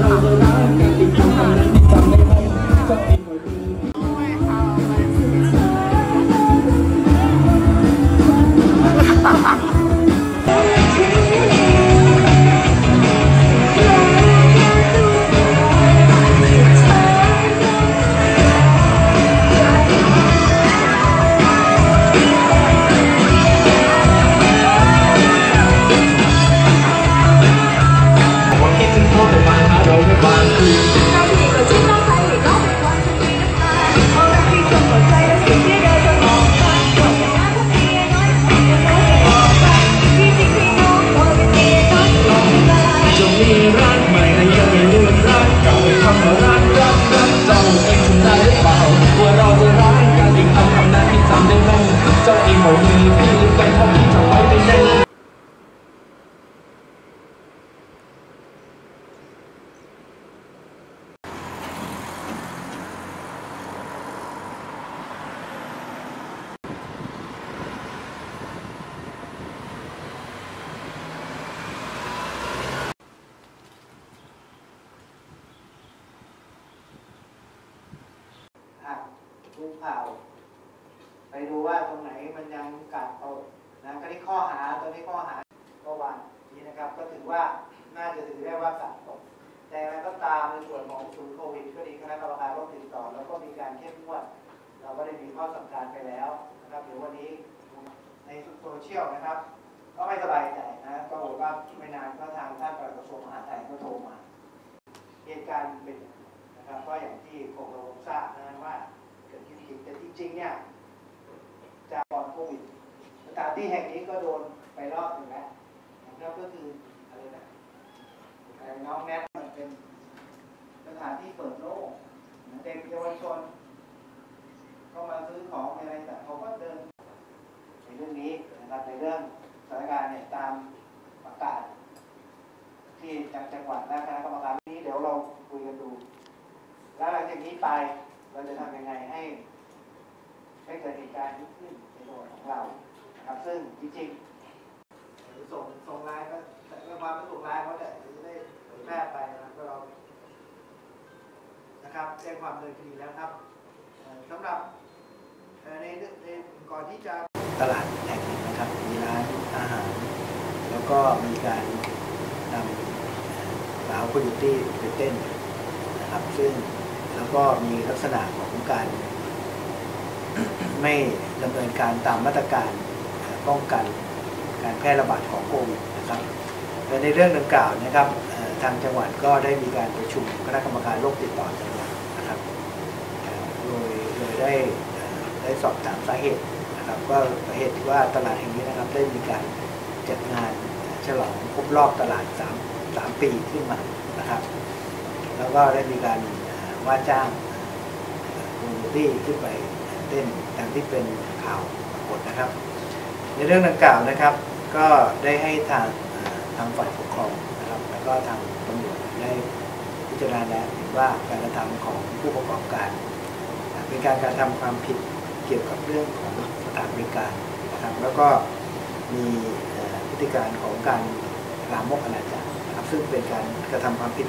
啊 ข่าว ไปดูว่าตรงไหนมันยังกาดตกนะก็นี่ข้อหาตัวนี้ข้อหาเมื่อวานนี้นะครับ ก็ถือว่าน่าจะถือได้ว่ากาดตก แต่อะไรก็ตามในส่วนของศูนย์โควิดก็ดีคณะกรรมการโรคติดต่อ แล้วก็มีการเข้มงวด เราก็ได้มีข้อสั่งการไปแล้วนะครับเดี๋ยววันนี้ในโซเชียลนะครับ ก็ไม่สบายใจนะก็บอกว่าไม่นานก็ทางท่านปลัดกระทรวงมหาดไทยก็โทรมา เหตุการณ์เป็นอย่างนั้นะครับก็อย่างที่ผมเราทราบนะ ริงแต่จริงๆเนี่ยจากก่อนโควิดสถานที่แห่งนี้ก็โดนไปรอบหนึ่งแล้วนะครับก็คืออะไรนะอะไรน้องแนทมันเป็นสถานที่เปิดโล่งเด็กเยาวชน ก็มาซื้อของอะไรแต่เขาก็เดินในเรื่องนี้นะครับในเรื่องสถานการณ์เนี่ยตามประกาศ ที่จากจังหวัดและคณะกรรมการนี้เดี๋ยวเราคุยกันดู แล้วหลังจากนี้ไปเราจะทำยังไงให้ การณ์นี้ขึ้นในตัวของเรานะครับซึ่งจริงๆส่งส่งไลน์ก็แต่ความไม่ส่งไลน์เขาแต่จะได้เผยแพร่ไปนะครับก็เรานะครับแจ้งความดำเนินคดีแล้วครับสำหรับเอ่อในในก่อนที่จะตลาดแห่งนี้นะครับมีร้านอาหาร แล้วก็มีการนำสาวโคโยตี้ไปเต้นนะครับซึ่งแล้วก็มีลักษณะของการ ไม่ดำเนินการตามมาตรการป้องกันการแพร่ระบาดของโควิดนะครับและในเรื่องดังกล่าวนะครับทางจังหวัดก็ได้มีการประชุมคณะกรรมการโรคติดต่อจังหวัดนะครับโดยโดยได้ได้สอบถามสาเหตุนะครับก็สาเหตุว่าตลาดแห่งนี้นะครับได้มีการจัดงานฉลองครบรอบตลาด3 3ปีขึ้นมานะครับ แล้วก็ได้มีการว่าจ้างวงดนตรีขึ้นไป เต้นตามที่เป็นข่าวปรากฏนะครับ ในเรื่องดังกล่าวนะครับ ก็ได้ให้ทางทางฝ่ายปกครองนะครับ แล้วก็ทางตำรวจได้พิจารณาแล้วเห็นว่าการกระทำของผู้ประกอบการ เป็นการกระทำความผิดเกี่ยวกับเรื่องของสถานบริการนะครับแล้วก็มีพฤติการของการลามกอนาจารนะครับซึ่งเป็นการกระทำความผิด